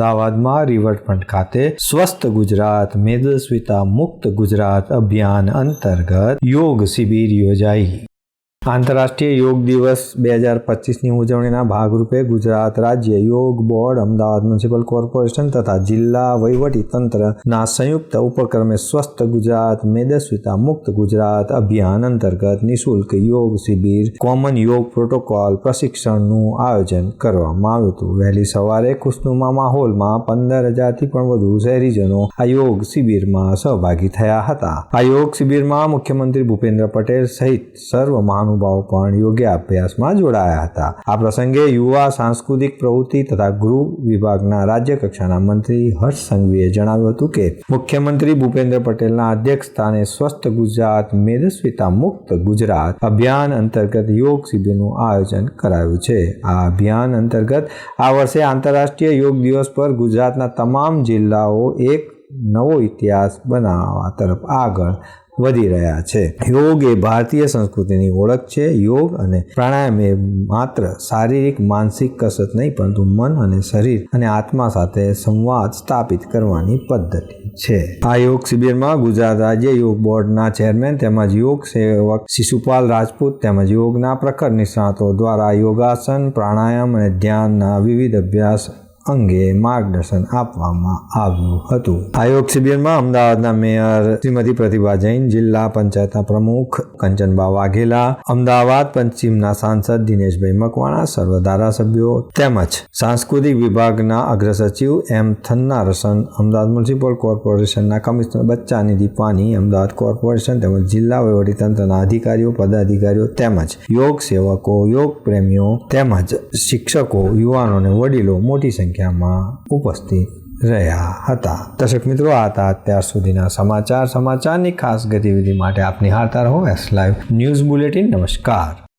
અમદાવાદમાં રિવરફ્રન્ટ ખાતે સ્વસ્થ ગુજરાત મેદસ્વિતા મુક્ત ગુજરાત અભિયાન અંતર્ગત યોગ શિબિર યોજાઈ. આંતરરાષ્ટ્રીય યોગ દિવસ બે હજાર પચીસની ઉજવણીના ભાગરૂપે ગુજરાત રાજ્ય યોગ બોર્ડ, અમદાવાદ મ્યુનિસિપલ કોર્પોરેશન તથા જિલ્લા વહીવટી તંત્રના સંયુક્ત ઉપક્રમે સ્વસ્થ ગુજરાત, મેદસ્વીતા મુક્ત ગુજરાત અભિયાન અંતર્ગત નિઃશુલ્ક યોગ શિબિર, કોમન યોગ પ્રોટોકોલ પ્રશિક્ષણનું આયોજન કરવામાં આવ્યું હતું. વહેલી સવારે ખુશનુમા માહોલમાં પંદર હજારથી પણ વધુ શહેરીજનો આ યોગ શિબિરમાં સહભાગી થયા હતા. આ યોગ શિબિરમાં મુખ્યમંત્રી ભૂપેન્દ્ર પટેલ સહિત સર્વ મહાનુભાવો પણ યોગ્ય અભ્યાસમાં જોડાયા હતા. આ પ્રસંગે યુવા સાંસ્કૃતિક પ્રવૃત્તિ તથા ગૃહ વિભાગના રાજ્ય કક્ષાના મંત્રી હર્ષ સંઘવીએ જણાવ્યું હતું કે, મુખ્યમંત્રી ભૂપેન્દ્ર પટેલના અધ્યક્ષ સ્થાને સ્વસ્થ ગુજરાત, મેદસ્વીતા મુક્ત ગુજરાત અભિયાન અંતર્ગત યોગ શિબિરનું આયોજન કરાયું છે. આ અભિયાન અંતર્ગત આ વર્ષે આંતરરાષ્ટ્રીય યોગ દિવસ પર ગુજરાતના તમામ જિલ્લાઓ એક નવો ઇતિહાસ બનાવવા તરફ આગળ વધી રહ્યા છે. યોગ એ ભારતીય સંસ્કૃતિની ઓળખ છે. યોગ અને પ્રાણાયામ એ માત્ર શારીરિક, માનસિક કસરત નહીં, પરંતુ મન અને શરીર અને આત્મા સાથે સંવાદ સ્થાપિત કરવાની પદ્ધતિ છે. આ યોગ શિબિરમાં ગુજરાત રાજ્ય યોગ બોર્ડના ચેરમેન તેમજ યોગ સેવક શિશુપાલ રાજપૂત તેમજ યોગના પ્રખર નિષ્ણાતો દ્વારા યોગાસન, પ્રાણાયામ અને ધ્યાનના વિવિધ અભ્યાસ અંગે માર્ગદર્શન આપવામાં આવ્યું હતું. આયોગ યોગ શિબિરમાં અમદાવાદના મેયર શ્રીમતી પ્રતિભા જૈન, જિલ્લા પંચાયતના પ્રમુખ કંચનબા વાઘેલા, અમદાવાદ પશ્ચિમના સાંસદ દિનેશભાઈ મકવાણા, સર્વ ધારાસભ્યો તેમજ સાંસ્કૃતિક વિભાગના અગ્રસચિવ એમ થન્નારસન, અમદાવાદ મ્યુનિસિપલ કોર્પોરેશનના કમિશનર બચ્ચાની દીપાની, અમદાવાદ કોર્પોરેશન તેમજ જિલ્લા વહીવટીતંત્રના અધિકારીઓ, પદાધિકારીઓ તેમજ યોગ સેવકો, યોગ પ્રેમીઓ તેમજ શિક્ષકો યુવાનો અને વડીલો મોટી સંખ્યામાં ઉપસ્થિત રહ્યા હતા. દર્શક મિત્રો, આ હતા અત્યાર સુધીના સમાચાર. સમાચારની ખાસ ગતિવિધિ માટે આપ નિહાળતા રહો એસ લાઈવ ન્યૂઝ બુલેટિન. નમસ્કાર.